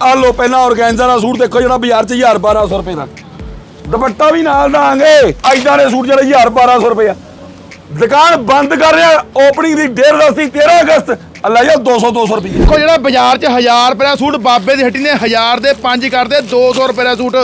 ਆ ਲੋ ਪਹਿਲਾਂ ਆਰਗੈਂਜ਼ਾ ਦਾ ਸੂਟ ਦੇਖੋ ਜਿਹੜਾ ਬਾਜ਼ਾਰ 'ਚ 1000 1200 ਰੁਪਏ ਦਾ। ਦੁਪੱਟਾ ਵੀ ਨਾਲ ਦਾਂਗੇ। ਐਦਾਂ ਦੇ ਸੂਟ ਜਿਹੜੇ 1000 1200 ਰੁਪਏ ਆ। ਦੁਕਾਨ ਬੰਦ ਕਰ ਰਿਹਾ ਓਪਨਿੰਗ ਦੀ ਡੇਟ ਦੱਸੀ 13 ਅਗਸਤ। ਆ ਲੈ ਜਾਓ 200 200 ਰੁਪਏ। ਦੇਖੋ ਜਿਹੜਾ ਬਾਜ਼ਾਰ 'ਚ 1000 ਰੁਪਏ ਦਾ ਸੂਟ ਬਾਬੇ ਦੀ ਹੱਟੀ ਨੇ 1000 ਦੇ 5 ਕਰਦੇ 200 ਰੁਪਏ ਦਾ ਸੂਟ।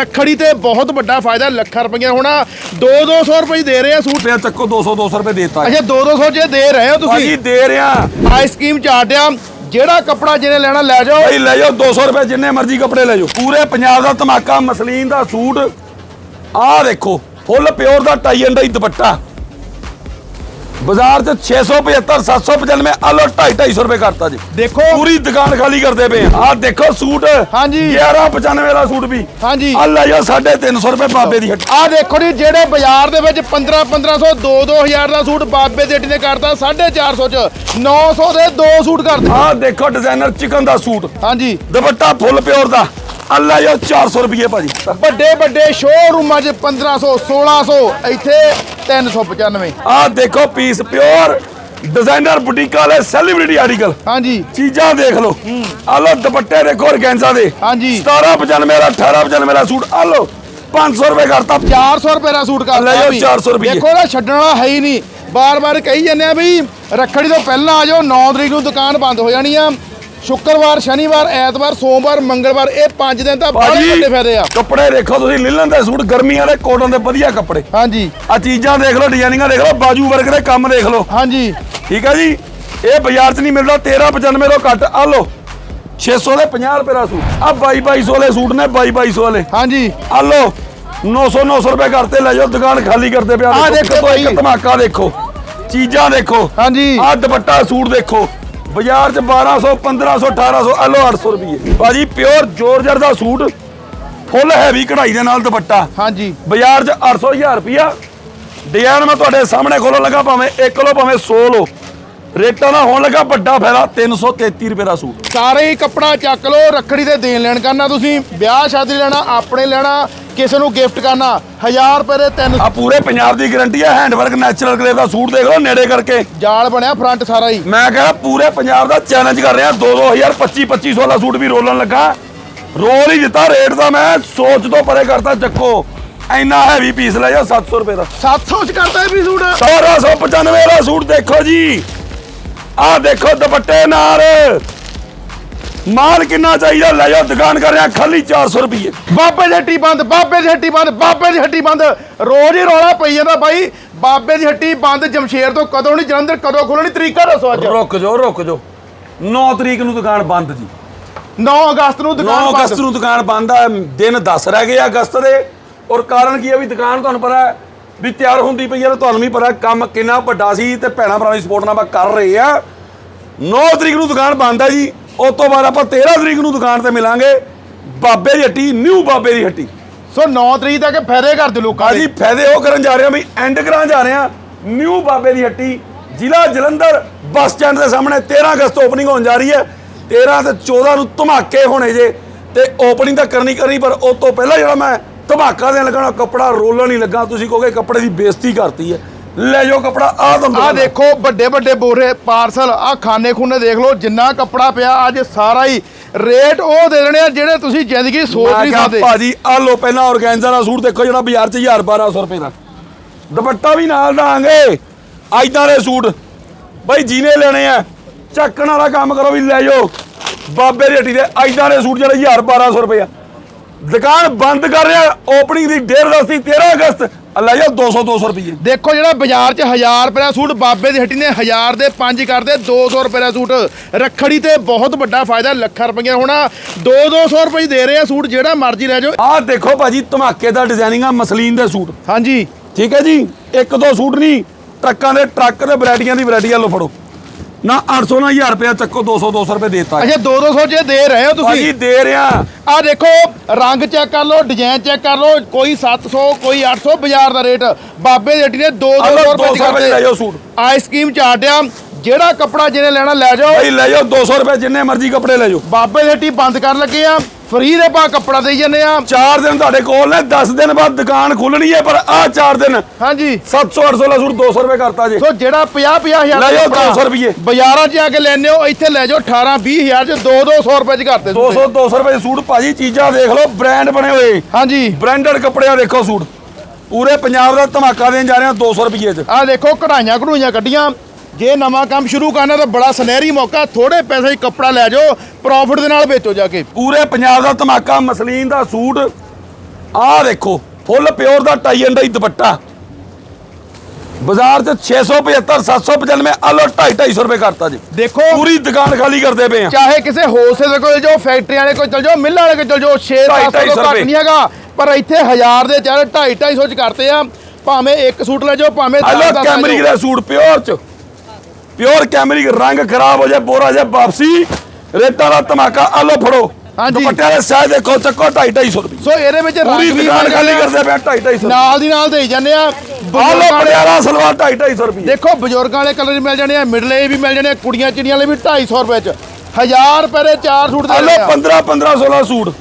ਰੱਖੜੀ ਤੇ ਬਹੁਤ ਵੱਡਾ ਫਾਇਦਾ ਲੱਖਾਂ ਰੁਪਏ ਹੋਣਾ। 2 200 ਰੁਪਏ ਦੇ ਰਹੇ ਆ ਸੂਟ। ਰੁਪਏ ਚੱਕੋ 200 200 ਰੁਪਏ ਦੇਤਾ। ਅੱਛਾ 2 200 ਜੇ ਦੇ ਰਹੇ ਹੋ ਭਾਜੀ ਤੁਸੀਂ ਦੇ ਰਿਹਾ। ਆਈਸ ਸਕੀਮ ਚਾਟਿਆ। ਜਿਹੜਾ ਕੱਪੜਾ ਜਿਹਨੇ ਲੈਣਾ, ਲੈ ਜਾਓ। ਭਾਈ ਲੈ ਜਾਓ 200 ਰੁਪਏ ਜਿੰਨੇ ਮਰਜ਼ੀ ਕੱਪੜੇ ਲੈ ਜਾਓ। ਪੂਰੇ ਪੰਜਾਬ ਦਾ ਧਮਾਕਾ, ਮਸਲੀਨ ਦਾ ਸੂਟ। ਆਹ ਦੇਖੋ, ਫੁੱਲ ਪਿਓਰ ਦਾ ਟਾਈ ਐਂਡ ਡਾਈ ਦੁਪੱਟਾ। ਬਾਜ਼ਾਰ 'ਚ 675 795 ਆ ਲੋ 250 250 ਰੁਪਏ ਕਰਤਾ ਜੀ। ਦੇਖੋ। ਪੂਰੀ ਦੁਕਾਨ ਖਾਲੀ ਕਰਦੇ ਪਏ ਆਹ ਦੇਖੋ ਸੂਟ ਹਾਂਜੀ। 1195 ਦਾ ਸੂਟ ਵੀ। ਹਾਂਜੀ। ਆ ਲੈ ਜਾਓ 350 ਰੁਪਏ ਬਾਬੇ ਦੀ ਹੱਟੀ। ਆ ਦੇਖੋ ਜੀ ਜਿਹੜੇ ਬਾਜ਼ਾਰ ਦੇ ਵਿੱਚ 15 1500 2 2000 ਦਾ ਸੂਟ ਬਾਬੇ ਦੀ ਹੱਟੀ ਨੇ ਕਰਤਾ 450 ਚ। 900 ਦੇ ਦੋ ਸੂਟ ਕਰਤੇ। ਆਹ ਦੇਖੋ ਡਿਜ਼ਾਈਨਰ ਚਿਕਨ ਦਾ ਸੂਟ। ਹਾਂਜੀ। ਦੁਪੱਟਾ ਫੁੱਲ ਪਿਓਰ ਦਾ। ਆ ਲੈ ਜਾਓ 400 ਰੁਪਏ ਭਾਜੀ। ਵੱਡੇ ਵੱਡੇ ਸ਼ੋਰੂਮਾਂ 'ਚ 1500 1600 ਇੱਥੇ 395 ਆਹ ਦੇਖੋ ਪੀਸ ਪਿਓਰ ਡਿਜ਼ਾਈਨਰ ਬੁਟੀਕ ਵਾਲੇ ਸੈਲੀਬ੍ਰਿਟੀ ਆਰਟੀਕਲ ਹਾਂਜੀ। ਚੀਜ਼ਾਂ ਦੇਖ ਲਓ। ਆ ਲੋ ਦੁਪੱਟੇ ਦੇਖੋ ਔਰਗੈਂਜ਼ਾ ਦੇ। ਹਾਂਜੀ। 1795 ਦਾ 1895 ਦਾ ਸੂਟ। ਆ ਲੋ 500 ਰੁਪਏ ਕਰਤਾ। 400 ਰੁਪਏ ਦਾ ਸੂਟ ਕਰਤਾ ਲੈ ਜਾਓ ਵੀ। 400 ਰੁਪਈਏ। ਦੇਖੋ ਇਹਦਾ ਛੱਡਣ ਵਾਲਾ ਹੈ ਹੀ ਨਹੀਂ। ਬਾਰ-ਬਾਰ ਕਹੀ ਜਾਂਦੇ ਆ ਵੀ ਰੱਖੜੀ ਤੋਂ ਪਹਿਲਾਂ ਆ ਜਾਓ 9 ਤਰੀਕ ਨੂੰ ਦੁਕਾਨ ਬੰਦ ਹੋ ਜਾਣੀ ਆ। ਸ਼ੁੱਕਰਵਾਰ ਸ਼ਨੀਵਾਰ ਐਤਵਾਰ ਸੋਮਵਾਰ ਮੰਗਲਵਾਰ ਇਹ 5 ਦਿਨ ਤਾਂ ਬੜੇ ਭਾਜੀ ਵੱਡੇ ਫਾਇਦੇ ਆ। ਕੱਪੜੇ ਦੇਖੋ ਤੁਸੀਂ ਲਿਲਨ ਦੇ ਸੂਟ ਗਰਮੀਆਂ ਦੇ ਕੋਟਨ ਦੇ ਵਧੀਆ ਕੱਪੜੇ। ਹਾਂਜੀ। ਆ ਚੀਜ਼ਾਂ ਦੇਖ ਲਓ ਡਿਜ਼ਾਈਨਿੰਗਾਂ ਦੇਖ ਲਓ ਬਾਜੂ ਵਰਕ ਦੇ ਕੰਮ ਦੇਖ ਲਓ। ਹਾਂਜੀ। ਠੀਕ ਹੈ ਜੀ? ਇਹ ਬਾਜ਼ਾਰ 'ਚ ਨਹੀਂ ਮਿਲਦਾ 1395 ਤੋਂ ਘੱਟ। ਆ ਲੋ 600 ਦੇ 50 ਰੁਪਏ ਦਾ ਸੂਟ। ਆ 22 2200 ਵਾਲੇ ਸੂਟ ਨੇ 22 2200 ਵਾਲੇ। ਹਾਂਜੀ। ਆ ਲੋ 900 900 ਰੁਪਏ ਕਰਤੇ ਲੈ ਜਾਓ ਦੁਕਾਨ ਖਾਲੀ ਕਰਦੇ ਪਿਆ ਆਹ ਦੇਖੋ ਭਾਈ। ਧਮਾਕਾ ਦੇਖੋ। ਚੀਜ਼ਾਂ ਦੇਖੋ। ਹਾਂਜੀ। ਆਹ ਦੁਪੱਟਾ ਸੂਟ ਦੇਖੋ। ਬਾਜ਼ਾਰ 'ਚ 1200 1500 1800 ਆ ਲੋ 800 ਰੁਪਏ ਬਾਜੀ ਪਿਓਰ ਜੋਰਜਰ ਦਾ ਸੂਟ ਫੁੱਲ ਹੈਵੀ ਕਢਾਈ ਦੇ ਨਾਲ ਦੁਪੱਟਾ। ਹਾਂਜੀ। ਬਾਜ਼ਾਰ 'ਚ 800 ਹਜ਼ਾਰ ਰੁਪਿਆ ਡਿਜ਼ਾਈਨ ਮੈਂ ਤੁਹਾਡੇ ਸਾਹਮਣੇ ਖੋਲਣ ਲੱਗਾ ਭਾਵੇਂ 1 ਲੋ ਭਾਵੇਂ 100 ਲੋ ਰੇਟਾਂ ਦਾ ਹੋਣ ਲੱਗਾ ਵੱਡਾ ਫਾਇਦਾ 333 ਰੁਪਏ ਦਾ ਸੂਟ। ਸਾਰੇ ਹੀ ਕੱਪੜਾ ਚੱਕ ਲਓ ਰੱਖੜੀ ਤੇ ਦੇਣ ਲੈਣ ਕਰਨਾ ਤੁਸੀਂ ਵਿਆਹ ਸ਼ਾਦੀ ਲੈਣਾ ਆਪਣੇ ਲੈਣਾ ਕਿਸੇ ਨੂੰ ਗਿਫਟ ਕਰਨਾ 1000 ਰੁਪਏ ਦੇ ਤਿੰਨ ਆ ਪੂਰੇ ਪੰਜਾਬ ਦੀ ਗਾਰੰਟੀ ਹੈ ਹੈਂਡਵਰਕ ਨੈਚੁਰਲ ਗਲੇ ਦਾ ਸੂਟ ਦੇਖ ਲਓ ਨੇੜੇ ਕਰਕੇ। ਜਾਲ ਬਣਿਆ ਫਰੰਟ ਸਾਰਾ ਹੀ। ਮੈਂ ਕਹਿੰਦਾ ਪੂਰੇ ਪੰਜਾਬ ਦਾ ਚੈਲੰਜ ਕਰ ਰਿਹਾ 2 2000 25 2500 ਵਾਲਾ ਸੂਟ ਵੀ ਰੋਲਣ ਲੱਗਾ। ਰੋਲ ਹੀ ਦਿੱਤਾ ਰੇਟ ਦਾ ਮੈਂ ਸੋਚ ਤੋਂ ਪਰੇ ਕਰਤਾ ਚੱਕੋ। ਇੰਨਾ ਹੈਵੀ ਪੀਸ ਲੈ ਜਾ 700 ਰੁਪਏ ਦਾ। 700 ਚ ਕਰਦਾ ਇਹ ਵੀ ਸੂਟ। 1295 ਦਾ ਸੂਟ ਦੇਖੋ ਜੀ। ਆਹ ਦੇਖੋ ਦੁਪੱਟੇ ਨਾਲ। ਮਾਲ ਕਿੰਨਾ ਚਾਹੀਦਾ? ਲੈ ਜਾਓ ਦੁਕਾਨ ਕਰ ਰਿਹਾ ਖਾਲੀ 400 ਰੁਪਏ ਬਾਬੇ ਦੀ ਹੱਟੀ ਬੰਦ ਬਾਬੇ ਦੀ ਹੱਟੀ ਬੰਦ ਬਾਬੇ ਦੀ ਹੱਟੀ ਬੰਦ। ਰੋਜ਼ ਹੀ ਰੌਲਾ ਪਈ ਜਾਂਦਾ ਬਾਈ। ਬਾਬੇ ਦੀ ਹੱਟੀ ਬੰਦ ਜਮਸ਼ੇਰ ਤੋਂ ਕਦੋਂ ਨਹੀਂ ਜਲੰਧਰ ਕਦੋਂ ਖੋਲਣੀ ਤਰੀਕਾ ਦੱਸੋ ਅੱਜ। ਰੁਕ ਜਾਓ ਰੁਕ ਜਾਓ। 9 ਤਰੀਕ ਨੂੰ ਦੁਕਾਨ ਬੰਦ ਜੀ। 9 ਅਗਸਤ ਨੂੰ 9 ਦੁਕਾਨ ਅਗਸਤ ਬੰਦ। ਨੂੰ ਦੁਕਾਨ ਬੰਦ ਆ। ਦਿਨ 10 ਰਹਿ ਗਏ ਆ ਅਗਸਤ ਦੇ। ਔਰ ਕਾਰਨ ਕੀ ਹੈ ਵੀ ਦੁਕਾਨ ਤੁਹਾਨੂੰ ਪਤਾ ਹੈ ਵੀ ਤਿਆਰ ਹੁੰਦੀ ਪਈ ਆ ਤੁਹਾਨੂੰ ਵੀ ਪਤਾ ਕੰਮ ਕਿੰਨਾ ਵੱਡਾ ਸੀ ਤੇ ਭੈਣਾ ਭਰਾਵਾਂ ਦੀ ਸਪੋਰਟ ਨਾਲ ਆਪਾਂ ਕਰ ਰਹੇ ਆ। 9 ਤਰੀਕ ਨੂੰ ਦੁਕਾਨ ਬੰਦ ਆ ਜੀ ਉਸ ਤੋਂ ਬਾਅਦ ਆਪਾਂ 13 ਤਰੀਕ ਨੂੰ ਦੁਕਾਨ ਤੇ ਮਿਲਾਂਗੇ ਬਾਬੇ ਦੀ ਹੱਟੀ ਨਿਊ ਬਾਬੇ ਦੀ ਹੱਟੀ। ਸੋ 9 ਤਰੀਕ ਤੱਕ ਫਾਇਦੇ ਕਰਦੇ ਲੋਕਾਂ ਅਸੀਂ ਦੇ। ਫਾਇਦੇ ਉਹ ਕਰਨ ਜਾ ਰਹੇ ਹਾਂ ਵੀ ਐਂਡ ਕਰਾਂ ਜਾ ਰਹੇ ਹਾਂ ਨਿਊ ਬਾਬੇ ਦੀ ਹੱਟੀ ਜ਼ਿਲ੍ਹਾ ਜਲੰਧਰ ਬੱਸ ਸਟੈਂਡ ਦੇ ਸਾਹਮਣੇ 13 ਅਗਸਤ ਓਪਨਿੰਗ ਹੋਣ ਜਾ ਰਹੀ ਹੈ। 13 ਤੇ 14 ਨੂੰ ਧਮਾਕੇ ਹੋਣੇ ਜੇ ਤੇ ਓਪਨਿੰਗ ਤਾਂ ਕਰਨੀ ਕਰਨੀ ਪਰ ਉਸ ਤੋਂ ਪਹਿਲਾਂ ਜਿਹੜਾ ਮੈਂ ਧਮਾਕਾ ਦੇਣ ਲੱਗਾ ਨਾ ਕੱਪੜਾ ਰੋਲਣ ਨਹੀਂ ਲੱਗਾ। ਤੁਸੀਂ ਕਹੋਗੇ ਕੱਪੜੇ ਦੀ ਬੇਇੱਜ਼ਤੀ ਕਰਤੀ ਹੈ। ਲੈ ਜਾਓ ਕੱਪੜਾ ਆ ਤੁਹਾਨੂੰ ਆ ਦੇਖੋ ਵੱਡੇ ਵੱਡੇ ਬੋਰੇ ਪਾਰਸਲ ਆ ਖਾਨੇ ਖੂਨੇ ਦੇਖ ਲਓ ਜਿੰਨਾ ਕੱਪੜਾ ਪਿਆ ਅੱਜ ਸਾਰਾ ਹੀ ਰੇਟ ਉਹ ਦੇ ਦੇਣੇ ਆ ਜਿਹੜੇ ਤੁਸੀਂ ਜ਼ਿੰਦਗੀ ਸੋਚ ਨਹੀਂ ਸਕਦੇ। ਭਾਜੀ ਆ ਲੋ ਪਹਿਲਾਂ ਆਰਗੈਂਜ਼ਾ ਦਾ ਸੂਟ ਦੇਖੋ ਜਿਹੜਾ ਬਾਜ਼ਾਰ 'ਚ 1000 1200 ਰੁਪਏ ਦਾ। ਦੁਪੱਟਾ ਵੀ ਨਾਲ ਦਾਂਗੇ। ਐਦਾਂ ਦੇ ਸੂਟ। ਬਈ ਜਿਹਨੇ ਲੈਣੇ ਆ। ਚੱਕਣ ਵਾਲਾ ਕੰਮ ਕਰੋ ਵੀ ਲੈ ਜਾਓ। ਬਾਬੇ ਦੀ ਹੱਟੀ ਦੇ ਐਦਾਂ ਦੇ ਸੂਟ ਜਿਹੜੇ 1000 1200 ਰੁਪਏ ਆ। ਦੁਕਾਨ ਬੰਦ ਕਰ ਰਿਹਾ ਓਪਨਿੰਗ ਦੀ ਡੇਟ ਦੱਸੀ 13 ਅਗਸਤ ਆ ਲੈ ਜਾਓ 200 200 ਰੁਪਏ ਦੇਖੋ ਜਿਹੜਾ ਬਾਜ਼ਾਰ 'ਚ 1000 ਰੁਪਏ ਦਾ ਸੂਟ ਬਾਬੇ ਦੀ ਹੱਟੀ ਨੇ 1000 ਦੇ 5 ਕਰਦੇ 200 ਰੁਪਏ ਦਾ ਸੂਟ। ਰੱਖੜੀ ਤੇ ਬਹੁਤ ਵੱਡਾ ਫਾਇਦਾ ਲੱਖਾਂ ਰੁਪਏ ਹੋਣਾ। 2 200 ਰੁਪਏ ਦੇ ਰਹੇ ਆ ਸੂਟ ਜਿਹੜਾ ਮਰਜ਼ੀ ਲੈ ਜਾਓ। ਆਹ ਦੇਖੋ ਭਾਜੀ ਧਮਾਕੇ ਦਾ ਡਿਜ਼ਾਈਨਿੰਗ ਆ ਮਸਲੀਨ ਦੇ ਸੂਟ। ਹਾਂਜੀ। ਠੀਕ ਹੈ ਜੀ? ਇੱਕ ਦੋ ਸੂਟ ਨਹੀਂ ਟਰੱਕਾਂ ਦੇ ਟਰੱਕ ਦੇ ਵੈਰਾਈਟੀਆਂ ਦੀ ਵੈਰਾਈਟੀ ਆ ਲੋ ਫੜੋ। ਨਾ 800 ਨਾ 1000 ਰੁਪਏ ਚੱਕੋ 200 200 ਰੁਪਏ ਦੇਤਾ। ਅੱਛਾ 2 200 ਜੇ ਦੇ ਰਹੇ ਹੋ ਭਾਜੀ ਤੁਸੀਂ ਦੇ ਰਿਆ ਆ ਦੇਖੋ ਰੰਗ ਚੈੱਕ ਕਰ ਲਓ ਡਿਜ਼ਾਈਨ ਚੈੱਕ ਕਰ ਲਓ ਕੋਈ 700 ਕੋਈ 800 ਬਾਜ਼ਾਰ ਦਾ ਰੇਟ। ਬਾਬੇ ਦੀ ਹੱਟੀ ਨੇ 2 ਆਹ ਲਓ 200 ਰੁਪਏ 200 ਰੁਪਏ ਲੈ ਜਾਓ ਸੂਟ। ਆਈਸ ਸਕੀਮ ਚਾਟਿਆ। ਜਿਹੜਾ ਕੱਪੜਾ ਜਿਹਨੇ ਲੈਣਾ ਲੈ ਜਾਓ। ਭਾਈ ਲੈ ਜਾਓ 200 ਰੁਪਏ ਜਿੰਨੇ ਮਰਜ਼ੀ ਕੱਪੜੇ ਲੈ ਜਾਓ। ਬਾਬੇ ਦੀ ਹੱਟੀ ਬੰਦ ਕਰਨ ਲੱਗੇ ਆ। ਫ੍ਰੀ ਦੇ ਪਾ ਕੱਪੜਾ ਦੇਈ ਜਾਂਦੇ ਆ। 4 ਦਿਨ ਤੁਹਾਡੇ ਕੋਲ ਨੇ 10 ਦਿਨ ਬਾਅਦ ਦੁਕਾਨ ਖੁੱਲਣੀ ਹੈ ਪਰ ਆ 4 ਦਿਨ ਹਾਂਜੀ। 700 800 ਦਾ ਸੂਟ 200 ਰੁਪਏ ਕਰਤਾ ਜੀ। ਸੋ ਜਿਹੜਾ 50 50 ਹਜ਼ਾਰ ਲੈ ਦਾ ਜਾਓ ਕੱਪੜਾ 200 ਰੁਪਈਏ। ਬਾਜ਼ਾਰਾਂ 'ਚ ਜਾ ਕੇ ਲੈਣੇ ਹੋ ਇੱਥੇ ਲੈ ਜਾਓ 18 20 ਹਜ਼ਾਰ 'ਚ 2 200 ਰੁਪਏ 'ਚ ਕਰਤੇ 200 200 ਰੁਪਏ ਸੂਟ ਭਾਜੀ ਚੀਜ਼ਾਂ ਦੇਖ ਲਓ ਬ੍ਰਾਂਡ ਬਣੇ ਹੋਏ। ਹਾਂਜੀ। ਬ੍ਰਾਂਡਡ ਕੱਪੜਿਆਂ ਦੇਖੋ ਸੂਟ। ਪੂਰੇ ਪੰਜਾਬ ਦਾ ਧਮਾਕਾ ਦੇਣ ਜਾ ਰਹੇ ਹਾਂ 200 ਰੁਪਏ ਚ। ਆ ਦੇਖੋ ਕਢਾਈਆਂ ਕਢੂਈਆਂ ਕੱਢੀਆਂ। ਜੇ ਨਵਾਂ ਕੰਮ ਸ਼ੁਰੂ ਕਰਨਾ ਤਾਂ ਬੜਾ ਸੁਨਹਿਰੀ ਮੌਕਾ ਥੋੜੇ ਪੈਸੇ 'ਚ ਕੱਪੜਾ ਲੈ ਜਾਓ ਪ੍ਰੋਫਿਟ ਦੇ ਨਾਲ ਵੇਚੋ ਜਾ ਕੇ। ਪੂਰੇ ਪੰਜਾਬ ਦਾ ਧਮਾਕਾ ਮਸਲੀਨ ਦਾ ਸੂਟ ਆਹ ਦੇਖੋ ਫੁੱਲ ਪਿਓਰ ਦਾ ਟਾਈ ਐਂਡ ਡਾਈ ਦੁਪੱਟਾ। ਬਾਜ਼ਾਰ 'ਚ 675 795 ਆਲੋ 250 250 ਰੁਪਏ ਕਰਤਾ ਜੀ। ਦੇਖੋ ਪੂਰੀ ਦੁਕਾਨ ਖਾਲੀ ਕਰਦੇ ਪਏ ਆ। ਚਾਹੇ ਕਿਸੇ ਹੋਲਸੇਲ ਦੇ ਕੋਲ ਜਾਓ ਫੈਕਟਰੀ ਵਾਲੇ ਕੋਲ ਚਲ ਜਾਓ ਮਿੱਲ ਵਾਲੇ ਕੋਲ ਚਲ ਜਾਓ 6 ਢਾਈ- 700 ਢਾਈ ਸੌ ਤੋਂ ਘੱਟ। ਨਹੀਂ ਹੈਗਾ ਪਰ ਇੱਥੇ 1000 ਦੇ ਚਾਹੇ 2.5 250 ਚ ਕਰਤੇ ਆ। ਭਾਵੇਂ ਇੱਕ ਸੂਟ ਲੈ ਜਾਓ ਭਾਵੇਂ ਆਲੋ 10 10 ਲੈ ਕੈਮਰਿਕ ਜਾਓ ਦਾ ਸੂਟ ਪਿਓਰ ਚ। ਪਿਓਰ ਕੈਮਰਿਕ ਰੰਗ ਖਰਾਬ ਹੋ ਜਾਏ ਬੋਰਾ ਜੇ ਵਾਪਸੀ ਰੇਟਾਂ ਦਾ ਧਮਾਕਾ ਆਲੋ ਫੜੋ। ਹਾਂਜੀ। ਦੁਪੱਟਿਆਂ ਦੇ ਸਾਈਜ਼ ਦੇਖੋ ਚੱਕੋ 250 250 ਰੁਪਏ ਸੋ ਇਹਦੇ ਵਿੱਚ ਪੂਰੀ ਰੰਗ ਵੀ ਦੁਕਾਨ ਖਾਲੀ। ਕਰਦੇ ਪਏ 250 250 ਨਾਲ ਦੀ ਨਾਲ ਦੇਈ ਜਾਂਦੇ ਆ। ਆਲੋ ਪੜਿਆਲਾ ਸਲਵਾਰ 250 250 ਰੁਪਏ ਦੇਖੋ ਬਜ਼ੁਰਗਾਂ ਵਾਲੇ ਕਲਰ ਮਿਲ ਜਾਣੇ ਆ ਮਿਡਲੇ ਵੀ ਮਿਲ ਜਾਣੇ ਆ ਕੁੜੀਆਂ ਚਿੜੀਆਂ ਵਾਲੇ ਵੀ 250 ਰੁਪਏ ਚ। 1000 ਰੁਪਏ ਦੇ ਚਾਰ ਸੂਟ ਦੇ ਆਲੋ ਰਹੇ ਆ। 15 15 16 ਸੂਟ।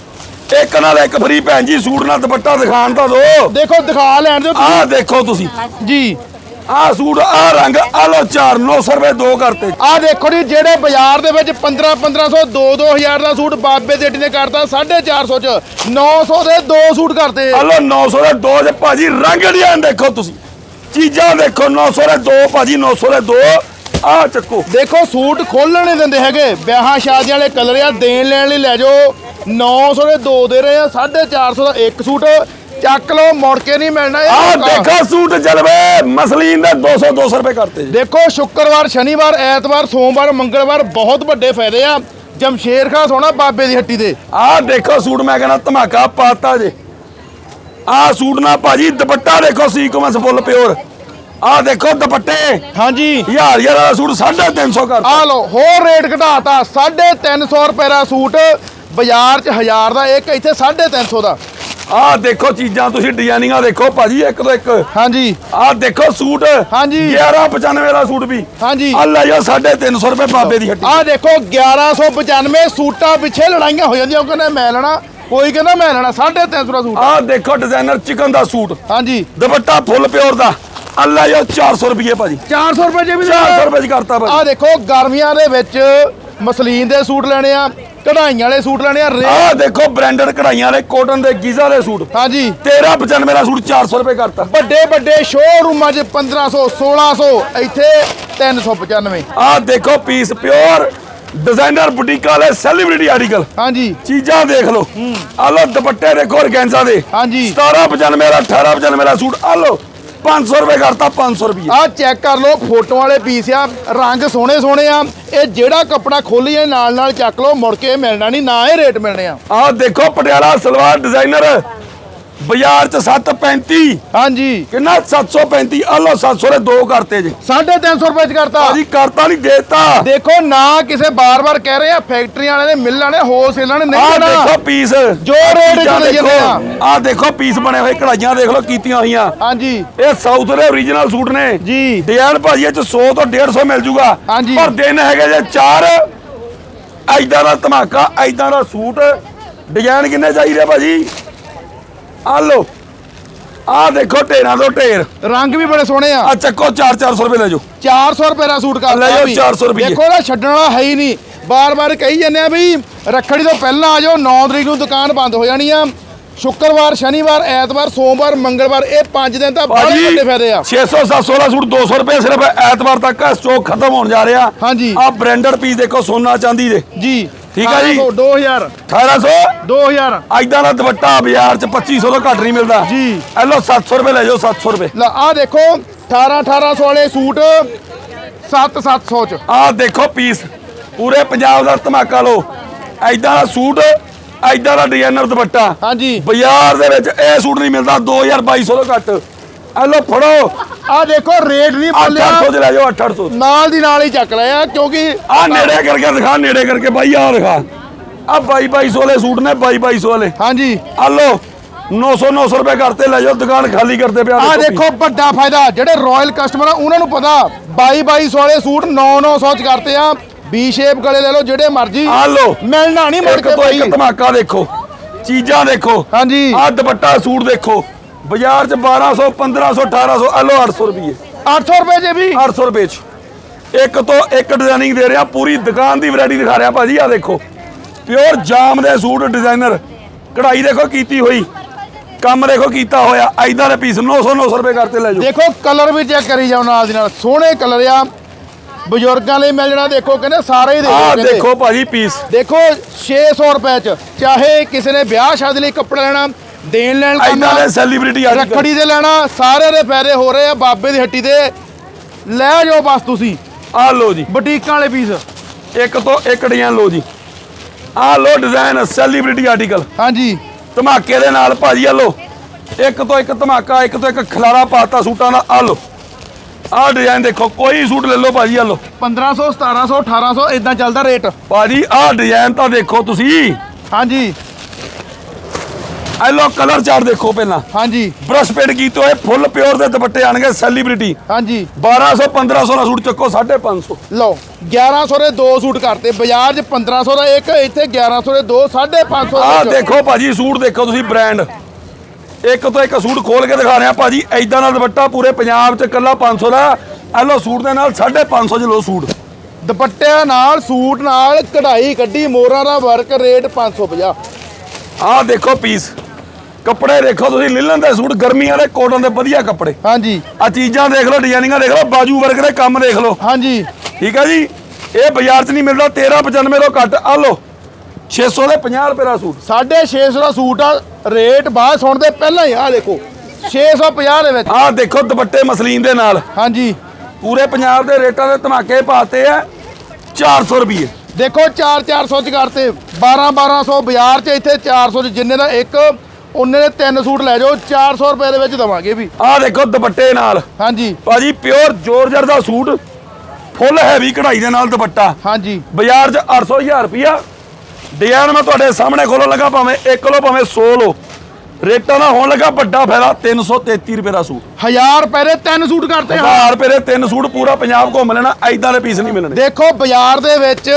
ਇੱਕ ਨਾਲ ਇੱਕ ਫਰੀ ਭੈਣ ਜੀ ਸੂਟ ਨਾਲ ਦੁਪੱਟਾ ਦਿਖਾਣ ਤਾਂ ਦੋ। ਦੇਖੋ ਦਿਖਾ ਲੈਣ ਦਿਓ ਆਹ ਦੇਖੋ ਤੁਸੀਂ। ਜੀ। ਆਹ ਸੂਟ ਆਹ ਰੰਗ ਆਲੋ 4 900 ਰੁਪਏ ਦੋ ਕਰਤੇ। ਆ ਦੇਖੋ ਜੀ ਜਿਹੜੇ ਬਾਜ਼ਾਰ ਦੇ ਵਿੱਚ 15 1500 2 2000 ਦਾ ਸੂਟ ਬਾਬੇ ਦੇ ਨੇ ਕਰਤਾ 450 ਚ 900 ਦੇ ਦੋ ਸੂਟ ਕਰਤੇ। ਆਲੋ 900 ਦੇ ਦੋ ਜੇ ਭਾਜੀ ਰੰਗ ਡਿਜ਼ਾਈਨ ਦੇਖੋ ਤੁਸੀਂ। ਚੀਜ਼ਾਂ ਦੇਖੋ 900 ਦੇ ਦੋ ਭਾਜੀ 900 ਦੇ ਦੋ। ਆਹ ਚੱਕੋ। ਦੇਖੋ ਸੂਟ ਖੋਲਣ ਨਹੀਂ ਦਿੰਦੇ ਹੈਗੇ। ਵਿਆਹਾਂ ਸ਼ਾਦੀਆਂ ਵਾਲੇ ਕਲਰ ਆ ਦੇਣ ਲੈਣ ਲਈ ਲੈ ਜਾਓ। 900 ਦੇ ਦੋ ਦੇ ਰਹੇ ਆ 450 ਦਾ ਇੱਕ ਸੂਟ। ਚੱਕ ਲਓ ਮੁੜ ਕੇ ਨਹੀਂ ਮਿਲਣਾ ਇਹ ਆਹ ਮੌਕਾ। ਦੇਖੋ ਸੂਟ ਜਲਵੇ ਮਸਲੀਨ ਦੇ 200 200 ਰੁਪਏ ਕਰਤੇ ਜੀ। ਦੇਖੋ ਸ਼ੁੱਕਰਵਾਰ ਸ਼ਨੀਵਾਰ ਐਤਵਾਰ ਸੋਮਵਾਰ ਮੰਗਲਵਾਰ ਬਹੁਤ ਵੱਡੇ ਫਾਇਦੇ ਆ। ਜਮਸ਼ੇਰ ਖਾਂ ਸੋਣਾ ਬਾਬੇ ਦੀ ਹੱਟੀ ਦੇ। ਆਹ ਦੇਖੋ ਸੂਟ ਮੈਂ ਕਹਿੰਦਾ ਧਮਾਕਾ ਪਾਤਾ ਜੇ। ਆਹ ਸੂਟ ਨਾ ਭਾਜੀ ਦੁਪੱਟਾ ਦੇਖੋ ਸੀਕੁਐਂਸ ਫੁੱਲ ਪਿਓਰ। ਆਹ ਦੇਖੋ ਦੁਪੱਟੇ। ਹਾਂਜੀ। ਹਜ਼ਾਰ ਹਜ਼ਾਰ ਦਾ ਸੂਟ 350 ਕਰਤਾ। ਆ ਲਓ ਹੋਰ ਰੇਟ ਘਟਾਤਾ 350 ਰੁਪਏ ਦਾ ਸੂਟ। ਬਾਜ਼ਾਰ 'ਚ 1000 ਦਾ ਇੱਕ ਇੱਥੇ 350 ਦਾ। ਆਹ ਦੇਖੋ ਚੀਜ਼ਾਂ ਤੁਸੀਂ ਡਿਜ਼ਾਈਨਿੰਗਾਂ ਦੇਖੋ ਭਾਜੀ ਇੱਕ ਤੋਂ ਇੱਕ। ਹਾਂਜੀ। ਆਹ ਦੇਖੋ ਸੂਟ ਹਾਂਜੀ। 1195 ਦਾ ਸੂਟ ਵੀ। ਹਾਂਜੀ। ਆ ਲੈ ਜਾਓ 350 ਰੁਪਏ ਬਾਬੇ ਦੀ ਹੱਟੀ ਆ ਦੇਖੋ 1195 ਸੂਟਾਂ ਪਿੱਛੇ ਲੜਾਈਆਂ ਹੋ ਜਾਂਦੀਆਂ। ਉਹ ਕਹਿੰਦਾ ਮੈਂ ਲੈਣਾ। ਕੋਈ ਕਹਿੰਦਾ ਮੈਂ ਲੈਣਾ। 350 ਦਾ ਸੂਟ। ਆਹ ਦੇਖੋ ਡਿਜ਼ਾਈਨਰ ਚਿਕਨ ਦਾ ਸੂਟ। ਹਾਂਜੀ। ਦੁਪੱਟਾ ਫੁੱਲ ਪਿਓਰ ਦਾ। ਆ ਲੈ ਜਾਓ 400 ਰੁਪਏ ਭਾਜੀ। 400 ਰੁਪਏ ਜੇ ਵੀ 400 ਰੁਪਏ ਚ ਕਰਤਾ ਭਾਜੀ। ਆ ਦੇਖੋ ਗਰਮੀਆਂ ਦੇ ਵਿੱਚ ਮਸਲੀਨ ਦੇ ਸੂਟ ਲੈਣੇ ਆ। ਕਢਾਈਆਂ ਵਾਲੇ ਸੂਟ ਲੈਣੇ ਆ ਰੇ ਆਹ ਦੇਖੋ ਬ੍ਰਾਂਡਡ ਕਢਾਈਆਂ ਵਾਲੇ ਕੋਟਨ ਦੇ ਗੀਜ਼ਾ ਦੇ ਸੂਟ। ਹਾਂਜੀ। 1395 ਦਾ ਸੂਟ 400 ਰੁਪਏ ਕਰਤਾ। ਵੱਡੇ ਵੱਡੇ ਸ਼ੋਰੂਮਾਂ 'ਚ 1500 1600 ਇੱਥੇ 395 ਆਹ ਦੇਖੋ ਪੀਸ ਪਿਓਰ ਡਿਜ਼ਾਈਨਰ ਬੁਟੀਕ ਵਾਲੇ ਸੈਲੀਬ੍ਰਿਟੀ ਆਰਟੀਕਲ ਹਾਂਜੀ। ਚੀਜ਼ਾਂ ਦੇਖ ਲਓ। ਆ ਲਓ ਦੁਪੱਟੇ ਦੇਖੋ ਔਰਗੈਂਜ਼ਾ ਦੇ। ਹਾਂਜੀ। 1795 ਦਾ 1895 ਦਾ ਸੂਟ। ਆ ਲਓ 500 ਰੁਪਏ ਕਰਤਾ 500 ਰੁਪਏ ਆ ਚੈੱਕ ਕਰ ਲਓ ਫੋਟੋ ਵਾਲੇ ਪੀਸ ਆ ਰੰਗ ਸੋਹਣੇ ਸੋਹਣੇ ਆ। ਇਹ ਜਿਹੜਾ ਕੱਪੜਾ ਖੋਲੀਏ ਨਾਲ ਨਾਲ ਚੱਕ ਲਓ ਮੁੜ ਕੇ ਮਿਲਣਾ ਨਹੀਂ ਨਾ ਇਹ ਰੇਟ ਮਿਲਣੇ ਆ। ਆਹ ਦੇਖੋ ਪਟਿਆਲਾ ਸਲਵਾਰ ਡਿਜ਼ਾਈਨਰ ਬਾਜ਼ਾਰ ਚ 735 ਹਾਂਜੀ। ਕਿੰਨਾ? 735 ਆ ਲਓ 700 ਦੇ ਦੋ ਕਰਤੇ ਜੀ। 350 ਰੁਪਏ ਚ ਕਰਤਾ। ਭਾਜੀ ਕਰਤਾ ਨਹੀਂ ਦੇਤਾ। ਦੇਖੋ ਨਾ ਕਿਸੇ ਬਾਰ-ਬਾਰ ਕਹਿ ਰਹੇ ਆ ਫੈਕਟਰੀਆਂ ਵਾਲੇ ਨੇ ਮਿੱਲਾਂ ਨੇ ਹੋਲਸੇਲਾਂ ਨੇ ਨਹੀਂ ਦੇਣਾ। ਦੇਖੋ ਪੀਸ ਜੋ ਰੇਟ ਚੀਜ਼ਾਂ ਚ ਦੇਖੋ। ਜਾਂਦੇ ਆਹ ਦੇਖੋ ਪੀਸ ਬਣੇ ਹੋਏ ਕਢਾਈਆਂ ਦੇਖ ਲਓ ਕੀਤੀਆਂ ਹੋਈਆਂ। ਹਾਂਜੀ। ਇਹ ਸਾਊਥ ਦੇ ਓਰੀਜਨਲ ਸੂਟ ਨੇ। ਜੀ। ਡਿਜ਼ਾਈਨ ਭਾਜੀ ਇਹ ਚ 100 ਤੋਂ 150 ਮਿਲ ਜੂਗਾ। ਹਾਂਜੀ। ਪਰ ਦਿਨ ਹੈਗੇ ਜੇ ਚਾਰ। ਐਦਾਂ ਦਾ ਧਮਾਕਾ ਐਦਾਂ ਦਾ ਸੂਟ। ਡਿਜ਼ਾਈਨ ਕਿੰਨੇ ਚਾਹੀਦੇ ਭਾਜੀ? ਆ ਲਓ। ਆਹ ਦੇਖੋ ਢੇਰਾਂ ਤੋਂ ਢੇਰ। ਰੰਗ ਵੀ ਬੜੇ ਸੋਹਣੇ ਆ। ਆ ਚੱਕੋ 4-400 ਰੁਪਏ ਲੈ ਜਾਓ। 400 ਰੁਪਏ ਦਾ ਸੂਟ ਕਰਤਾ ਲੈ ਜਾਓ ਵੀ। 400 ਰੁਪਈਏ। ਦੇਖੋ ਇਹਦਾ ਛੱਡਣ ਵਾਲਾ ਹੈ ਹੀ ਨਹੀਂ। ਬਾਰ-ਬਾਰ ਕਹੀ ਜਾਂਦੇ ਆ ਵੀ ਰੱਖੜੀ ਤੋਂ ਪਹਿਲਾਂ ਆ ਜਾਓ 9 ਤਰੀਕ ਨੂੰ ਦੁਕਾਨ ਬੰਦ ਹੋ ਜਾਣੀ ਆ। ਸ਼ੁੱਕਰਵਾਰ ਸ਼ਨੀਵਾਰ ਐਤਵਾਰ ਸੋਮਵਾਰ ਮੰਗਲਵਾਰ ਇਹ 5 ਦਿਨ ਤਾਂ ਬੜੇ ਵੱਡੇ ਫਾਇਦੇ ਆ। 600-700 ਦਾ ਸੂਟ 200 ਰੁਪਏ ਸਿਰਫ ਐਤਵਾਰ ਤੱਕ ਆ ਸਟਾਕ ਖਤਮ ਹੋਣ ਜਾ ਰਿਹਾ। ਹਾਂਜੀ। ਆ ਬ੍ਰਾਂਡਡ ਪੀਸ ਦੇਖੋ ਸੋਨਾ ਚਾਂਦੀ ਦੇ। ਜੀ। ਠੀਕ ਆ ਜੀ। 2000 1800 2000 ਐਦਾਂ ਦਾ ਦੁਪੱਟਾ ਬਾਜ਼ਾਰ ਚ 2500 ਤੋਂ ਘੱਟ ਨਹੀਂ ਮਿਲਦਾ। ਜੀ। ਇਹ ਲਓ 700 ਰੁਪਏ ਲੈ ਜਾਓ 700 ਰੁਪਏ। ਲਾ ਆ ਦੇਖੋ 18 1800 ਵਾਲੇ ਸੂਟ 7 700 ਚ। ਆਹ ਦੇਖੋ ਪੀਸ ਪੂਰੇ ਪੰਜਾਬ ਦਾ ਧਮਾਕਾ ਲੋ ਐਦਾਂ ਦਾ ਸੂਟ ਐਦਾਂ ਦਾ ਡਿਜ਼ਾਈਨਰ ਦੁਪੱਟਾ। ਹਾਂਜੀ। ਬਾਜ਼ਾਰ ਦੇ ਵਿੱਚ ਇਹ ਸੂਟ ਨਹੀਂ ਮਿਲਦਾ 2200 ਤੋਂ ਘੱਟ। ਇਹ ਲੋ ਫੜੋ। ਆ ਦੇਖੋ ਰੇਟ ਨਹੀਂ 800 ਬੋਲਿਆ। ਚ ਲੈ ਜਾਓ 800 ਨਾਲ ਦੀ ਨਾਲ ਹੀ ਚੱਕ ਲਿਆ ਕਿਉਂਕਿ ਆ ਨੇੜੇ ਕਰਕੇ ਦਿਖਾ ਨੇੜੇ ਕਰਕੇ ਬਾਈ ਆ ਦਿਖਾ। ਆ 2200 ਵਾਲੇ ਸੂਟ ਨੇ 2200 ਵਾਲੇ। ਹਾਂਜੀ। ਆ ਲੋ 900 900 ਰੁਪਏ ਕਰਤੇ ਲੈ ਜਾਓ ਦੁਕਾਨ ਖਾਲੀ ਕਰਦੇ ਪਿਆ ਆ ਦੇਖੋ ਵੱਡਾ ਫਾਇਦਾ ਜਿਹੜੇ ਰਾਇਲ ਕਸਟਮਰ ਆ ਉਹਨਾਂ ਨੂੰ ਪਤਾ 22 2200 ਵਾਲੇ ਸੂਟ 9 900 ਚ ਕਰਤੇ ਆ। ਬੀ ਸ਼ੇਪ ਗਲੇ ਲੈ ਲਓ ਜਿਹੜੇ ਮਰਜ਼ੀ। ਆ ਲੋ ਮਿਲਣਾ ਨਹੀਂ ਮੁੜ ਕੇ ਭਾਈ ਧਮਾਕਾ ਦੇਖੋ ਚੀਜ਼ਾਂ ਦੇਖੋ। ਹਾਂਜੀ। ਆ ਦੁਪੱਟਾ ਸੂਟ ਦੇਖੋ ਬਾਜ਼ਾਰ 'ਚ 1200 1500 1800 ਆ ਲਓ 800 ਰੁਪਏ 800 ਰੁਪਏ ਜੇ ਵੀ? 800 ਰੁਪਏ 'ਚ। ਇੱਕ ਤੋਂ ਇੱਕ ਡਿਜ਼ਾਈਨਿੰਗ ਦੇ ਰਿਹਾ ਪੂਰੀ ਦੁਕਾਨ ਦੀ ਵੈਰਾਈਟੀ ਦਿਖਾ ਰਿਹਾ ਭਾਜੀ ਆ ਦੇਖੋ। ਪਿਓਰ ਜਾਮ ਦੇ ਸੂਟ ਡਿਜ਼ਾਈਨਰ ਕਢਾਈ ਦੇਖੋ ਕੀਤੀ ਹੋਈ। ਕੰਮ ਦੇਖੋ ਕੀਤਾ ਹੋਇਆ। ਐਦਾਂ ਦੇ ਪੀਸ 900 900 ਰੁਪਏ ਕਰਤੇ ਲੈ ਜਾਓ। ਦੇਖੋ ਕਲਰ ਵੀ ਚੈੱਕ ਕਰੀ ਜਾਓ ਨਾਲ ਦੀ ਨਾਲ। ਸੋਹਣੇ ਕਲਰ ਆ। ਬਜ਼ੁਰਗਾਂ ਲਈ ਮਿਲ ਜਾਣਾ ਦੇਖੋ ਕਹਿੰਦੇ ਸਾਰੇ ਹੀ ਦੇ ਦਿਓ ਆਹ ਕਹਿੰਦੇ। ਦੇਖੋ ਭਾਜੀ ਪੀਸ ਦੇਖੋ 600 ਰੁਪਏ ਚ ਚਾਹੇ ਕਿਸੇ ਨੇ ਵਿਆਹ ਸ਼ਾਦੀ ਲਈ ਕੱਪੜਾ ਲੈਣਾ ਦੇਣ ਲੈਣ ਐਦਾਂ ਦੇ ਸੈਲੀਬ੍ਰਿਟੀ ਅੱਜ ਰੱਖੜੀ ਦੇ ਲੈਣਾ ਸਾਰੇ ਦੇ ਫਾਇਦੇ ਹੋ ਰਹੇ ਆ ਬਾਬੇ ਦੀ ਹੱਟੀ ਤੇ। ਲੈ ਜਾਓ ਬਸ ਤੁਸੀਂ। ਆ ਲਓ ਜੀ। ਬੁਟੀਕਾਂ ਵਾਲੇ ਪੀਸ ਇੱਕ ਤੋਂ ਇੱਕ ਡਿਜ਼ਾਈਨ ਲਓ ਜੀ। ਆ ਲਓ ਡਿਜ਼ਾਈਨ ਸੈਲੀਬ੍ਰਿਟੀ ਆਰਟੀਕਲ ਹਾਂਜੀ। ਧਮਾਕੇ ਦੇ ਨਾਲ ਭਾਜੀ ਆ ਲਓ। ਇੱਕ ਤੋਂ ਇੱਕ ਧਮਾਕਾ ਇੱਕ ਤੋਂ ਇੱਕ ਖਲਾਰਾ ਪਾਤਾ ਸੂਟਾਂ ਦਾ ਆ ਲਓ। ਆਹ ਡਿਜ਼ਾਈਨ ਦੇਖੋ ਕੋਈ ਸੂਟ ਲੈ ਲਓ ਭਾਜੀ ਆ ਲਓ। 1500 1700 1800 ਇਦਾਂ ਚੱਲਦਾ ਰੇਟ ਭਾਜੀ ਆਹ ਡਿਜ਼ਾਈਨ ਤਾਂ ਦੇਖੋ ਤੁਸੀਂ। ਹਾਂਜੀ। ਆ ਲਓ ਕਲਰ ਚਾਰਟ ਦੇਖੋ ਪਹਿਲਾਂ। ਹਾਂਜੀ। ਬ੍ਰਸ਼ ਪੇਂਟ ਕੀਤੇ ਹੋਏ ਫੁੱਲ ਪਿਓਰ ਦੇ ਦੁਪੱਟੇ ਆਣਗੇ ਸੈਲੀਬ੍ਰਿਟੀ ਹਾਂਜੀ। 1200 1500 ਦਾ ਸੂਟ ਚੱਕੋ 550 ਲਓ 1100 ਦੇ ਦੋ ਸੂਟ ਕਰਤੇ ਬਾਜ਼ਾਰ 'ਚ 1500 ਦਾ ਇੱਕ ਇੱਥੇ 1100 ਦੇ ਦੋ 550 ਆਹ ਦੇ ਦੇਖੋ ਭਾਜੀ ਸੂਟ ਦੇਖੋ ਤੁਸੀਂ ਬ੍ਰਾਂਡ ਇੱਕ ਤੋਂ ਇੱਕ ਸੂਟ ਖੋਲ ਕੇ ਦਿਖਾ ਰਿਹਾ ਭਾਜੀ ਐਦਾਂ ਦਾ ਦੁਪੱਟਾ ਪੂਰੇ ਪੰਜਾਬ 'ਚ ਕੱਲਾ 500 ਦਾ। ਆ ਲਓ ਸੂਟ ਦੇ ਨਾਲ 550 ਚ ਲਓ ਸੂਟ। ਦੁਪੱਟਿਆਂ ਨਾਲ ਸੂਟ ਨਾਲ ਕਢਾਈ ਕੱਢੀ ਮੋਹਰਾਂ ਦਾ ਵਰਕ ਰੇਟ 550 ਆਹ ਦੇਖੋ ਪੀਸ ਕੱਪੜੇ ਦੇਖੋ ਤੁਸੀਂ ਲਿਲਨ ਦੇ ਸੂਟ ਗਰਮੀਆਂ ਦੇ ਕੋਟਨ ਦੇ ਵਧੀਆ ਕੱਪੜੇ। ਹਾਂਜੀ। ਆ ਚੀਜ਼ਾਂ ਦੇਖ ਲਓ ਡਿਜ਼ਾਈਨਿੰਗਾਂ ਦੇਖ ਲਓ ਬਾਜੂ ਵਰਕ ਦੇ ਕੰਮ ਦੇਖ ਲਓ। ਹਾਂਜੀ। ਠੀਕ ਹੈ ਜੀ? ਇਹ ਬਾਜ਼ਾਰ 'ਚ ਨਹੀਂ ਮਿਲਦਾ 1395 ਤੋਂ ਘੱਟ। ਆ ਲਓ 600 ਦੇ 50 ਰੁਪਏ ਦਾ ਸੂਟ। 650 ਦਾ ਸੂਟ ਆ ਰੇਟ ਬਾਅਦ ਸੁਣ ਦੇ ਪਹਿਲਾਂ ਹੀ ਆ ਦੇਖੋ 650 ਦੇ ਵਿੱਚ। ਆਹ ਦੇਖੋ ਦੁਪੱਟੇ ਮਸਲੀਨ ਦੇ ਨਾਲ। ਹਾਂਜੀ। ਪੂਰੇ ਪੰਜਾਬ ਦੇ ਰੇਟਾਂ ਦੇ ਧਮਾਕੇ ਪਾਤੇ ਆ 400 ਰੁਪਏ। ਦੇਖੋ 4 400 ਚ ਕਰਤੇ 12 1200 ਬਾਜ਼ਾਰ 'ਚ ਇੱਥੇ 400 ਚ ਜਿੰਨੇ ਦਾ ਇੱਕ ਉਹਨੇ ਦੇ ਤਿੰਨ ਸੂਟ ਲੈ ਜਾਓ 400 ਰੁਪਏ ਦੇ ਵਿੱਚ ਦਵਾਂਗੇ ਵੀ। ਆਹ ਦੇਖੋ ਦੁਪੱਟੇ ਨਾਲ। ਹਾਂਜੀ। ਭਾਜੀ ਪਿਓਰ ਜੋਰਜਰ ਦਾ ਸੂਟ ਫੁੱਲ ਹੈਵੀ ਕਢਾਈ ਦੇ ਨਾਲ ਦੁਪੱਟਾ। ਹਾਂਜੀ। ਬਾਜ਼ਾਰ 'ਚ 800 ਹਜ਼ਾਰ ਰੁਪਿਆ ਡਿਜ਼ਾਈਨ ਮੈਂ ਤੁਹਾਡੇ ਸਾਹਮਣੇ ਖੋਲਣ ਲੱਗਾ ਭਾਵੇਂ 1 ਲੋ ਭਾਵੇਂ 100 ਲੋ ਰੇਟਾਂ ਦਾ ਹੋਣ ਲੱਗਾ ਵੱਡਾ ਫਾਇਦਾ 333 ਰੁਪਏ ਦਾ ਸੂਟ। 1000 ਰੁਪਏ ਦੇ ਤਿੰਨ ਸੂਟ ਕਰਤੇ ਹਾਂ। 1000 ਰੁਪਏ ਦੇ ਤਿੰਨ ਸੂਟ ਪੂਰਾ ਪੰਜਾਬ ਘੁੰਮ ਲੈਣਾ ਐਦਾਂ ਦੇ ਪੀਸ ਨਹੀਂ ਮਿਲਣੇ। ਦੇਖੋ ਬਾਜ਼ਾਰ ਦੇ ਵਿੱਚ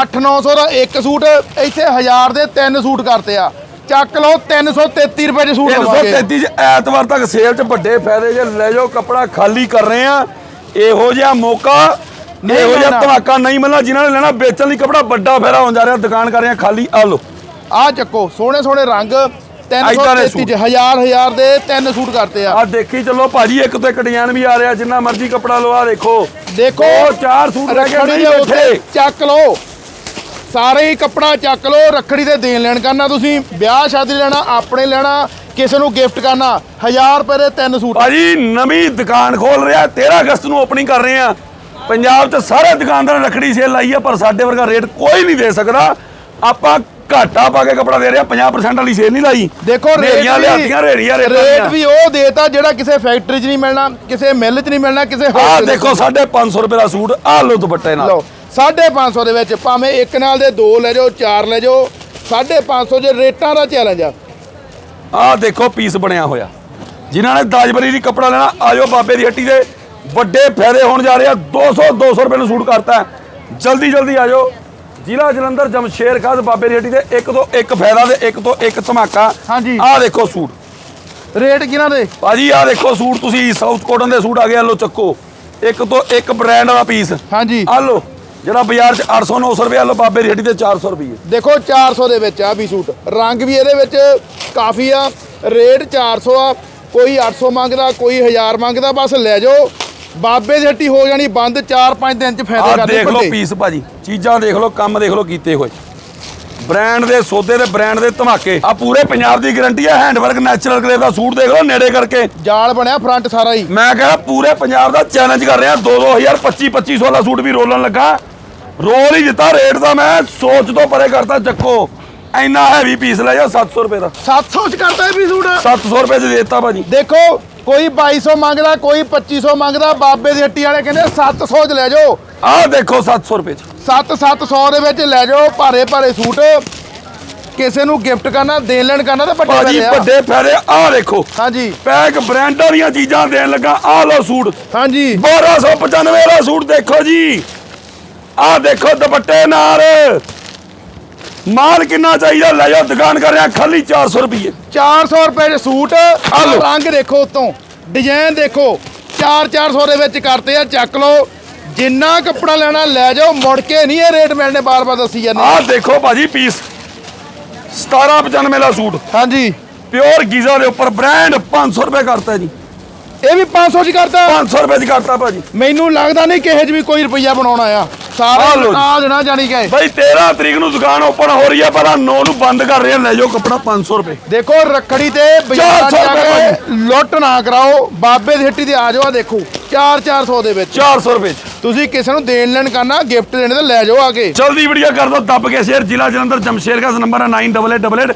8-900 ਦਾ ਇੱਕ ਸੂਟ ਇੱਥੇ 1000 ਦੇ ਤਿੰਨ ਸੂਟ ਕਰਤੇ ਆ। ਚੱਕ ਲਓ 333 ਰੁਪਏ ਦੇ ਸੂਟ ਦਵਾਂਗੇ 333 ਚ ਐਤਵਾਰ ਤੱਕ ਸੇਲ 'ਚ ਵੱਡੇ ਫਾਇਦੇ ਜੇ ਲੈ ਜਾਓ ਕੱਪੜਾ ਖਾਲੀ ਕਰ ਰਹੇ ਆ। ਇਹੋ ਜਿਹਾ ਮੌਕਾ ਇਹੋ ਜਿਹਾ। ਧਮਾਕਾ ਨਹੀਂ ਮਿਲਣਾ ਜਿਨ੍ਹਾਂ ਨੇ ਲੈਣਾ ਵੇਚਣ ਲਈ ਕੱਪੜਾ ਵੱਡਾ ਫਾਇਦਾ ਹੋਣ ਜਾ ਰਿਹਾ ਦੁਕਾਨ ਕਰ ਰਹੇ ਆ ਖਾਲੀ ਆ ਲਓ। ਆ ਚੱਕੋ ਸੋਹਣੇ ਸੋਹਣੇ ਰੰਗ ਏਦਾਂ ਦੇ 333 ਸੂਟ। ਚ ਹਜ਼ਾਰ ਹਜ਼ਾਰ ਦੇ ਤਿੰਨ ਸੂਟ ਕਰਤੇ ਆ। ਆ ਦੇਖੀ ਚੱਲੋ ਭਾਜੀ ਇੱਕ ਤੋਂ ਇੱਕ ਡਿਜ਼ਾਈਨ ਵੀ ਆ ਰਿਹਾ ਜਿੰਨਾ ਮਰਜ਼ੀ ਕੱਪੜਾ ਆ ਦੇਖੋ। ਦੇਖੋ ਚਾਰ ਸੂਟ ਕੇ ਰੱਖੜੀ ਨਹੀਂ ਚੱਕ ਲਓ। ਸਾਰੇ ਹੀ ਕੱਪੜਾ ਚੱਕ ਲਓ ਰੱਖੜੀ ਦੇ ਦੇਣ ਲੈਣ ਕਰਨਾ ਤੁਸੀਂ ਵਿਆਹ ਸ਼ਾਦੀ ਲੈਣਾ ਆਪਣੇ ਲੈਣਾ ਕਿਸੇ ਨੂੰ ਗਿਫਟ ਕਰਨਾ 1000 ਰੁਪਏ ਦੇ ਤਿੰਨ ਸੂਟ। ਭਾਜੀ ਨਵੀਂ ਦੁਕਾਨ ਖੋਲ ਰਿਹਾ 13 ਅਗਸਤ ਨੂੰ ਓਪਨਿੰਗ ਕਰ ਰਹੇ ਆ ਪੰਜਾਬ 'ਚ ਸਾਰੇ ਦੁਕਾਨਦਾਰਾਂ ਰੱਖੜੀ ਸੇਲ ਲਾਈ ਆ ਪਰ ਸਾਡੇ ਵਰਗਾ ਰੇਟ ਕੋਈ ਨਹੀਂ ਦੇ ਸਕਦਾ। ਆਪਾਂ ਘਾਟਾ ਪਾ ਕੇ ਕੱਪੜਾ ਦੇ ਰਿਹਾ 50% ਵਾਲੀ ਸੇਲ ਨਹੀਂ ਲਾਈ। ਦੇਖੋ ਰੇਟ ਰੇੜੀਆਂ ਲਿਆਤੀਆਂ ਰੇੜੀਆਂ ਰੇਟਾਂ। ਵੀ ਉਹ ਦੇਤਾ ਜਿਹੜਾ ਕਿਸੇ ਫੈਕਟਰੀ 'ਚ ਨਹੀਂ ਮਿਲਣਾ ਕਿਸੇ ਮਿੱਲ 'ਚ ਨਹੀਂ ਮਿਲਣਾ ਕਿਸੇ wholesale 'ਚ ਦੇਖੋ 550 ਰੁਪਏ ਦਾ ਸੂਟ ਆਹ ਲਓ ਦੁਪੱਟੇ ਨਾਲ। ਲਓ। 550 ਦੇ ਵਿੱਚ ਭਾਵੇਂ ਇੱਕ ਨਾਲ ਦੇ ਦੋ ਲੈ ਜਾਓ ਚਾਰ ਲੈ ਜਾਓ 550 ਜੇ ਰੇਟਾਂ ਦਾ ਚੈਲੰਜ ਆ। ਆਹ ਦੇਖੋ ਪੀਸ ਬਣਿਆ ਹੋਇਆ। ਜਿਨ੍ਹਾਂ ਨੇ ਦਾਜਬਰੀ ਦੀ ਕੱਪੜਾ ਲੈਣਾ ਆਜੋ ਬਾਬੇ ਦੀ ਹੱਟੀ ਦੇ ਵੱਡੇ ਫਾਇਦੇ ਹੋਣ ਜਾ ਰਹੇ ਆ। 200 200 ਰੁਪਏ ਨੂੰ ਸੂਟ ਕਰਤਾ। ਜਲਦੀ ਜਲਦੀ ਆਜੋ। ਜ਼ਿਲ੍ਹਾ ਜਲੰਧਰ ਜਮਸ਼ੇਰ ਖਾਸ ਬਾਬੇ ਦੀ ਹੱਟੀ ਦੇ ਇੱਕ ਤੋਂ ਇੱਕ ਫਾਇਦਾ ਤੇ ਇੱਕ ਤੋਂ ਇੱਕ ਧਮਾਕਾ। ਹਾਂਜੀ। ਆਹ ਦੇਖੋ ਸੂਟ। ਰੇਟ ਕਿਹਨਾਂ ਦੇ? ਭਾਜੀ ਆਹ ਦੇਖੋ ਸੂਟ ਤੁਸੀਂ ਸਾਊਥ ਕੋਟਨ ਦੇ ਸੂਟ ਆ ਗਏ। ਲੋ ਚੱਕੋ। ਇੱਕ ਤੋਂ ਇੱਕ ਬ੍ਰਾਂਡ ਦਾ ਪੀਸ ਹਾਂਜੀ। ਆ ਲੋ ਜਿਹੜਾ ਬਾਜ਼ਾਰ 'ਚ 800 900 ਰੁਪਏ ਲੋ ਬਾਬੇ ਦੀ ਹੱਟੀ ਤੇ 400 ਰੁਪਏ। ਦੇਖੋ 400 ਦੇ ਵਿੱਚ ਆ ਵੀ ਸੂਟ। ਰੰਗ ਵੀ ਇਹਦੇ ਵਿੱਚ ਕਾਫੀ ਆ ਰੇਟ 400 ਆ ਕੋਈ 800 ਮੰਗਦਾ ਕੋਈ 1000 ਮੰਗਦਾ ਬਸ ਲੈ ਜਾਓ। ਬਾਬੇ ਦੀ ਹੱਟੀ ਹੋ ਜਾਣੀ ਬੰਦ 4-5 ਦਿਨ ਚ ਫਾਇਦੇ ਕਰਦੇ ਦੇਖ ਲਓ। ਪੀਸ ਭਾਜੀ ਚੀਜ਼ਾਂ ਦੇਖ ਲਓ ਕੰਮ ਦੇਖ ਲਓ ਕੀਤੇ ਹੋਏ। ਬ੍ਰਾਂਡ ਦੇ ਸੌਦੇ ਤੇ ਬ੍ਰਾਂਡ ਦੇ ਧਮਾਕੇ। ਆ ਪੂਰੇ ਪੰਜਾਬ ਦੀ ਗਾਰੰਟੀ ਆ ਹੈਂਡਵਰਕ ਨੈਚੁਰਲ ਗਲੇਵ ਦਾ ਸੂਟ ਦੇਖ ਲਓ ਨੇੜੇ ਕਰਕੇ। ਜਾਲ ਬਣਿਆ ਫਰੰਟ ਸਾਰਾ ਹੀ। ਮੈਂ ਕਹਿੰਦਾ ਪੂਰੇ ਪੰਜਾਬ ਦਾ ਚੈਲੰਜ ਕਰ ਰਿਹਾ 2 2025 2500 ਦਾ ਸੂਟ ਵੀ ਰੋਲਣ ਲੱਗਾ। ਰੋਲ ਹੀ ਦਿੱਤਾ ਰੇਟ ਦਾ ਮੈਂ ਸੋਚ ਤੋਂ ਪਰੇ ਕਰਤਾ ਚੱਕੋ। ਇੰਨਾ ਹੈਵੀ ਪੀਸ ਲੈ ਜਾ 700 ਰੁਪਏ ਦਾ। 700 ਚ ਇਹ ਵੀ ਸੂਟ? 700 ਰੁਪਏ ਚ ਦੇ ਦਿੱਤਾ ਭਾਜੀ। ਦੇਖੋ ਕੋਈ 2200 ਮੰਗਦਾ ਕੋਈ 2500 ਮੰਗਦਾ ਬਾਬੇ ਦੀ ਹੱਟੀ ਵਾਲੇ ਕਹਿੰਦੇ 700 ਚ ਲੈ ਜਾਓ। ਆਹ ਦੇਖੋ 700 ਰੁਪਏ ਚ। 7-700 ਦੇ ਵਿੱਚ ਲੈ ਜਾਓ ਭਾਰੇ ਭਾਰੇ ਸੂਟ। ਕਿਸੇ ਨੂੰ ਗਿਫਟ ਕਰਨਾ ਦੇਣ ਲੈਣ ਕਰਨਾ ਤੇ ਵੱਡੇ ਭਾਜੀ ਪੈਸੇ ਆ। ਵੱਡੇ ਫਾਇਦੇ ਆਹ ਦੇਖੋ ਹਾਂਜੀ। ਪੈਕ ਬ੍ਰਾਂਡਾਂ ਦੀਆਂ ਚੀਜ਼ਾਂ ਦੇਣ ਲੱਗਾ ਆਹ ਲਓ ਸੂਟ। ਹਾਂਜੀ। 1295 ਦਾ ਸੂਟ ਦੇਖੋ ਜੀ। ਆਹ ਦੇਖੋ ਦੁਪੱਟੇ ਨਾਲ। ਮਾਲ ਕਿੰਨਾ ਚਾਹੀਦਾ? ਲੈ ਜਾਓ ਦੁਕਾਨ ਕਰ ਰਿਹਾ ਖਾਲੀ 400 ਰੁਪਏ 400 ਰੁਪਏ ਦੇ ਸੂਟ। ਲਓ। ਰੰਗ ਦੇਖੋ ਉਤੋਂ। ਡਿਜ਼ਾਈਨ ਦੇਖੋ। 4-400 ਦੇ ਵਿੱਚ ਕਰਤੇ ਆ ਚੱਕ ਲਓ। ਜਿੰਨਾ ਕੱਪੜਾ ਲੈਣਾ ਲੈ ਜਾਓ। ਮੁੜ ਕੇ ਨਹੀਂ ਇਹ ਰੇਟ ਮਿਲਣੇ ਬਾਰ-ਬਾਰ ਦੱਸੀ ਜਾਂਦੇ ਆਹ ਦੇਖੋ ਭਾਜੀ ਪੀਸ। 1795 ਦਾ ਸੂਟ। ਹਾਂਜੀ। ਪਿਓਰ ਗੀਜ਼ਾ ਦੇ ਉੱਪਰ ਬ੍ਰਾਂਡ 500 ਰੁਪਏ ਕਰਤਾ ਜੀ। ਇਹ ਵੀ 500 ਚ ਕਰਤਾ। 500 ਰੁਪਏ ਚ ਕਰਤਾ ਭਾਜੀ। ਮੈਨੂੰ ਲੱਗਦਾ ਨਹੀਂ ਕਿਸੇ ਚ ਵੀ ਕੋਈ ਰੁਪਈਆ ਬਣਾਉਣਾ ਆ। ਸਾਰਾ। ਆ ਦੇਣਾ ਜਾਣੀ ਕਿ। ਭਾਈ 13 ਤਰੀਕ ਨੂੰ ਦੁਕਾਨ ਓਪਨ ਹੋ ਰਹੀ ਹੈ ਪਰ 9 ਨੂੰ ਬੰਦ ਕਰ ਰਹੇ ਆ ਲੈ ਜਾਓ ਕੱਪੜਾ 500 ਰੁਪਏ। ਦੇਖੋ ਰੱਖੜੀ ਤੇ ਬਾਜ਼ਾਰ 400 ਜਾ ਕੇ ਲੁੱਟ ਨਾ ਕਰਾਓ। ਬਾਬੇ ਦੀ ਹੱਟੀ ਤੇ ਆ ਜਾਓ ਆ ਦੇਖੋ 4-400 ਦੇ ਵਿੱਚ। 400 ਰੁਪਏ ਤੁਸੀਂ ਕਿਸੇ ਨੂੰ ਦੇਣ ਲੈਣ ਕਰਨਾ ਗਿਫਟ ਦੇਣੇ ਤੇ ਲੈ ਜਾਓ ਆ ਕੇ। ਜਲਦੀ ਵੀਡੀਓ ਕਰ ਦਿਓ ਦੱਬ ਕੇ ਸ਼ੇਅਰ ਜ਼ਿਲ੍ਹਾ ਜਲੰਧਰ ਜਮਸ਼ੇਰ ਦਾ ਨੰਬਰ ਹੈ 9888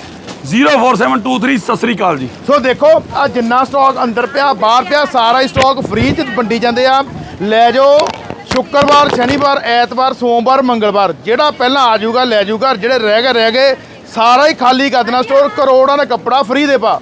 04723 ਸਤਿ ਸ੍ਰੀ ਅਕਾਲ ਜੀ। ਸੋ ਦੇਖੋ ਆ ਜਿੰਨਾ ਸਟਾਕ ਅੰਦਰ ਪਿਆ, ਬਾਹਰ ਪਿਆ, ਸਾਰਾ ਹੀ ਸਟਾਕ ਫ੍ਰੀ ਚ ਵੰਡੀ ਜਾਂਦੇ ਆ। ਲੈ ਜਾਓ, ਸ਼ੁੱਕਰਵਾਰ, ਸ਼ਨੀਵਾਰ, ਐਤਵਾਰ, ਸੋਮਵਾਰ, ਮੰਗਲਵਾਰ, ਜਿਹੜਾ ਪਹਿਲਾਂ ਆ ਜਾਊਗਾ, ਲੈ ਜਾਊਗਾ, ਜਿਹੜੇ ਰਹਿ ਗਏ ਰਹਿ ਗਏ, ਸਾਰਾ ਹੀ ਖਾਲੀ ਕਰ ਦੇਣਾ ਸਟੋਰ ਕਰੋੜਾਂ ਦਾ ਕੱਪੜਾ ਫ੍ਰੀ ਦੇ ਪਾ।